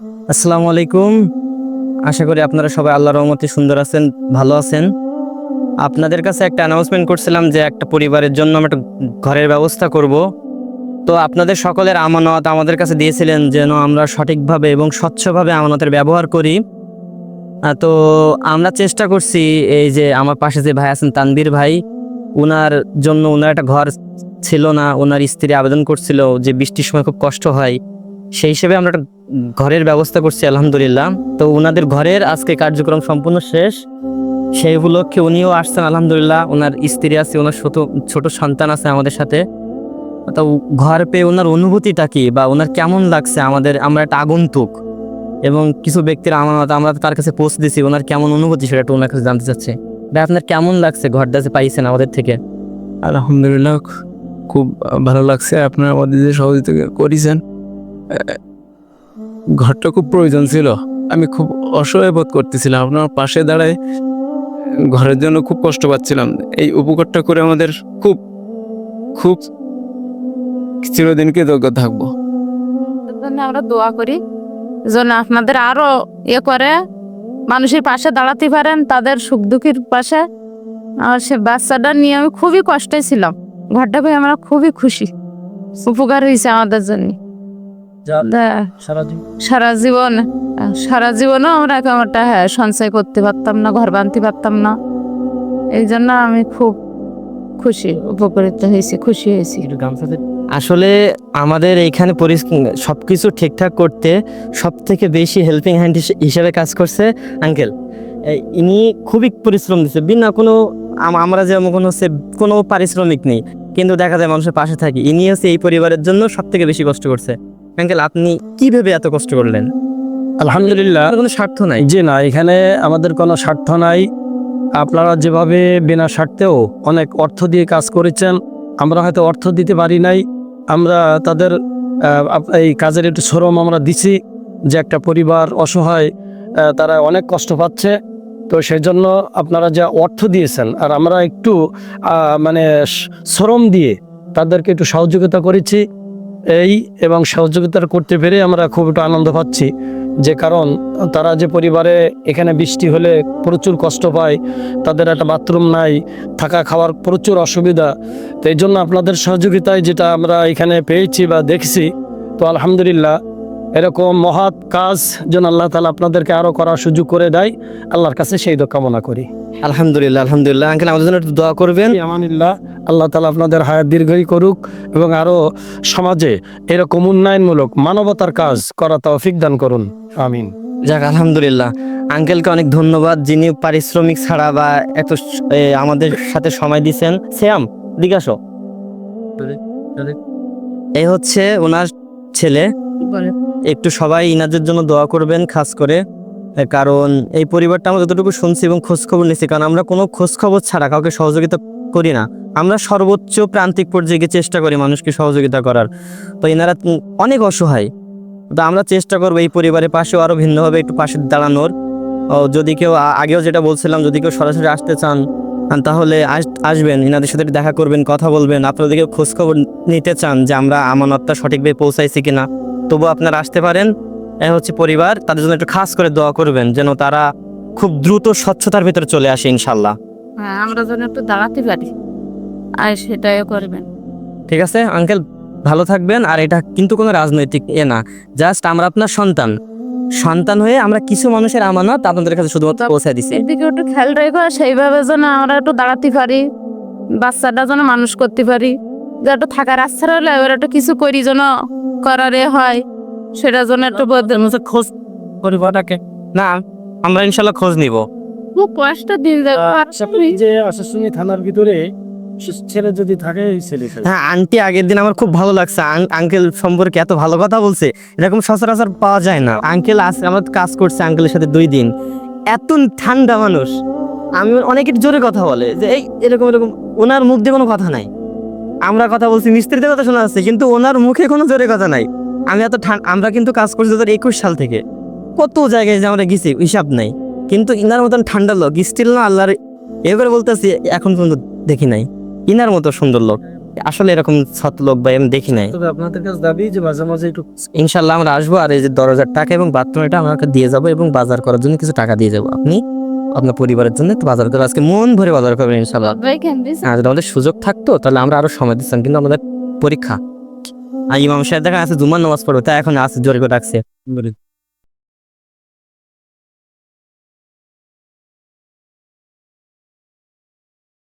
আসসালামু আলাইকুম। আশা করি আপনারা সবাই আল্লাহর রহমতে সুন্দর আছেন, ভালো আছেন। আপনাদের কাছে একটা অ্যানাউন্সমেন্ট করছিলাম যে একটা পরিবারের জন্য আমরা একটা ঘরের ব্যবস্থা করব। তো আপনাদের সকলের আমানত আমাদের কাছে দিয়েছিলেন যেন আমরা সঠিকভাবে এবং স্বচ্ছভাবে আমানতের ব্যবহার করি। তো আমরা চেষ্টা করছি এই যে আমার পাশে যে ভাই আছেন তানবীর ভাই ওনার জন্য ওনার একটা ঘর ছিল না ওনার স্ত্রী আবেদন করছিল যে বৃষ্টির সময় খুব কষ্ট হয়। সেই হিসেবে আমরা একটা ঘরের ব্যবস্থা করছি, আলহামদুলিল্লাহ। তো ওনাদের ঘরের আজকে কার্যক্রম সম্পূর্ণ শেষ। সেই উপলক্ষে উনিও আসছেন, আলহামদুলিল্লাহ। ওনার স্ত্রী আছে ওনার ছোট ছোট সন্তান আছে আমাদের সাথে। তো ঘর পেয়ে ওনার অনুভূতিটা কি বা ওনার কেমন লাগছে আমাদের, আমরা একটা আগন্তুক এবং কিছু ব্যক্তির আমানত আমরা তার কাছে পোস্ট দিছি ওনার কেমন অনুভূতি সেটা একটু ওনার কাছে জানতে চাচ্ছে। ভাই, আপনার কেমন লাগছে ঘরটা যে পাইছেন আমাদের থেকে? আলহামদুলিল্লাহ, খুব ভালো লাগছে। আপনারা আমাদের যে সহযোগিতা করেছেন ঘরটা খুব প্রয়োজন ছিল। আমি খুব অসহায় বোধ করতেছিলাম। আপনার পাশে দাঁড়ায় ঘরের জন্য খুব কষ্ট পাচ্ছিলাম। এই উপকারটা করে আমাদের খুব খুব চিরদিন কৃতজ্ঞ থাকব। আমরা দোয়া করি, যেন আপনাদের আরও ইয়ে করে, মানুষের পাশে দাঁড়াতে পারেন, তাদের সুখ দুঃখের পাশে। আর সে বাচ্চাটা নিয়ে আমি খুবই কষ্টে ছিলাম। ঘরটা পেয়ে আমরা খুবই খুশি। উপকার হয়েছে আমাদের জন্য। সারা জীবন। সারা জীবনও আমরা একটা হ্যাঁ সঞ্চয় করতে পারতাম না ঘর বাঁধতে পারতাম না। এই জন্য আমি খুব খুশি উপকৃত হয়েছি খুশি হয়েছি। আসলে আমাদের এইখানে সব কিছু ঠিকঠাক করতে সব থেকে বেশি হেল্পিং হ্যান্ড হিসেবে কাজ করছে আঙ্কেল ইনি খুবই পরিশ্রম দিচ্ছে বিনা কোনো আমরা যেমন কোনো হচ্ছে কোনো পারিশ্রমিক নেই কিন্তু দেখা যায় মানুষের পাশে থাকি। ইনি হচ্ছে এই পরিবারের জন্য সব থেকে বেশি কষ্ট করছে। আঙ্কেল আপনি কীভাবে এত কষ্ট করলেন? আলহামদুলিল্লাহ। কোনো স্বার্থ নাই? যে না এখানে আমাদের কোনো স্বার্থ নাই। আপনারা যেভাবে বিনা স্বার্থেও অনেক অর্থ দিয়ে কাজ করেছেন আমরা হয়তো অর্থ দিতে পারি নাই। আমরা তাদের এই কাজের একটু শ্রম আমরা দিছি যে একটা পরিবার অসহায় তারা অনেক কষ্ট পাচ্ছে। তো সেই জন্য আপনারা যা অর্থ দিয়েছেন আর আমরা একটু মানে শ্রম দিয়ে তাদেরকে একটু সহযোগিতা করেছি। এই এবং সহযোগিতা করতে পেরে আমরা খুব একটু আনন্দ পাচ্ছি। যে কারণ তারা যে পরিবারে এখানে বৃষ্টি হলে প্রচুর কষ্ট পায় তাদের একটা বাথরুম নাই থাকা খাওয়ার প্রচুর অসুবিধা। তো এই জন্য আপনাদের সহযোগিতায় যেটা আমরা এখানে পেয়েছি বা দেখছি তো আলহামদুলিল্লাহ এরকম মহৎ কাজ যেন আল্লাহ তালা আপনাদেরকে আরও করার সুযোগ করে দেয় আল্লাহর কাছে সেই কামনা করি। আলহামদুলিল্লাহ আলহামদুলিল্লাহ। আঙ্কেল আমাদের জন্য একটু দোয়া করবেন। আমানিল্লাহ। আল্লাহ তালা আপনাদের হায়াত দীর্ঘই করুক এবং আরও সমাজে এরকম উন্নয়নমূলক মানবতার কাজ করা তৌফিক দান করুন। আমিন। যাক আলহামদুলিল্লাহ। আঙ্কেলকে অনেক ধন্যবাদ যিনি পারিশ্রমিক ছাড়া বা এত এ, আমাদের সাথে সময় দিচ্ছেন শ্যাম দিগাসো এই হচ্ছে ওনার ছেলে। একটু সবাই ইনাদের জন্য দোয়া করবেন খাস করে। কারণ এই পরিবারটা আমরা যতটুকু শুনছি এবং খোঁজখবর নিচ্ছি কারণ আমরা কোনো খোঁজখবর ছাড়া কাউকে সহযোগিতা করি না। আমরা সর্বোচ্চ প্রান্তিক পর্যায়ে চেষ্টা করি মানুষকে সহযোগিতা করার। তো এনারা অনেক অসহায়। তো আমরা চেষ্টা করব এই পরিবারের পাশেও আরও ভিন্নভাবে একটু পাশে দাঁড়ানোর। যদি কেউ আগেও যেটা বলছিলাম, যদি কেউ সরাসরি আসতে চান তাহলে আস- আসবেন, এনাদের সাথে দেখা করবেন, কথা বলবেন। আপনারা যদি কেউ খোঁজ নিতে চান যে আমরা আমানতটা সঠিকভাবে পৌঁছাইছি কিনা, তবু আপনারা আসতে পারেন। এ হচ্ছে পরিবার, তাদের জন্য একটু খাস করে দোয়া করবেন, যেন তারা খুব দ্রুত স্বচ্ছতার ভিতরে চলে আসে, ইনশাল্লাহ। হ্যাঁ আমরা যেন একটু দাঁড়াতে পারি। আর সেটাই করবেন। ঠিক আছে আঙ্কেল ভালো থাকবেন। আর এটা কিন্তু কোনো রাজনৈতিক এ না। জাস্ট আমরা আপনার সন্তান। সন্তান হয়ে আমরা কিছু মানুষের আমানত আপনাদের কাছে শুধুমাত্র পৌঁছে দিছি। এদিকে একটু খেয়াল রেখো সেইভাবে যেন আমরা একটু দাঁড়াতে পারি বাচ্চাটা যেন মানুষ করতে পারি। যে একটু থাকার আচ্ছা হলে এবার একটু কিছু করি যেন করারে হয়। সেটা যেন একটু খোঁজ পরিবারটাকে। না আমরা ইনশাল্লাহ খোঁজ নিব। খুব কষ্ট দিন যাবে যে আশাশুনি থানার ভিতরে ছেলে যদি থাকে ছেলে হ্যাঁ আন্টি আগের দিন আমার খুব ভালো লাগছে। আঙ্কেল সম্পর্কে এত ভালো কথা বলছে, এরকম সচরাচর পাওয়া যায় না। আঙ্কেল আজ আমার কাজ করছে আঙ্কেলের সাথে দুই দিন। এত ঠান্ডা মানুষ। আমি অনেকের জোরে কথা বলে যে, এই, এরকম এরকম। ওনার মুখ দিয়ে কোনো কথা নাই। আমরা কথা বলছি মিস্ত্রিদের কথা শোনা যাচ্ছে, কিন্তু ওনার মুখে কোনো জোরে কথা নাই। আমি এত আমরা কিন্তু কাজ করছি দু একুশ সাল থেকে। কত জায়গায় যে আমরা গেছি, হিসাব নাই। কিন্তু ইনার মতন ঠান্ডা লোক স্টিল না আল্লাহর এ করে বলতেছি, এখন পর্যন্ত দেখি নাই। ইনার মতো সুন্দর লোক। আসলে এরকম সৎ লোক ভাই আমি দেখি নাই। তবে আপনাদের কাছে দাবি যে মাঝে মাঝে একটু ইনশাল্লাহ আমরা আসব আর এই যে দরজার টাকা এবং বাথরুমটা আমাকে দিয়ে যাব এবং বাজার করার জন্য কিছু টাকা দিয়ে যাব। আপনি আপনার পরিবারের জন্য একটু বাজার করে। আজকে মন ভরে বাজার করবেন ইনশাল্লাহ ভাই আর যদি আমাদের সুযোগ থাকতো তাহলে আমরা আরও সময় দিচ্ছিলাম কিন্তু আমাদের পরীক্ষা। আর ইমাম সাহেব দেখা আছে জুমার নামাজ পড়বে তাই এখন আছে জোরে করে রাখছে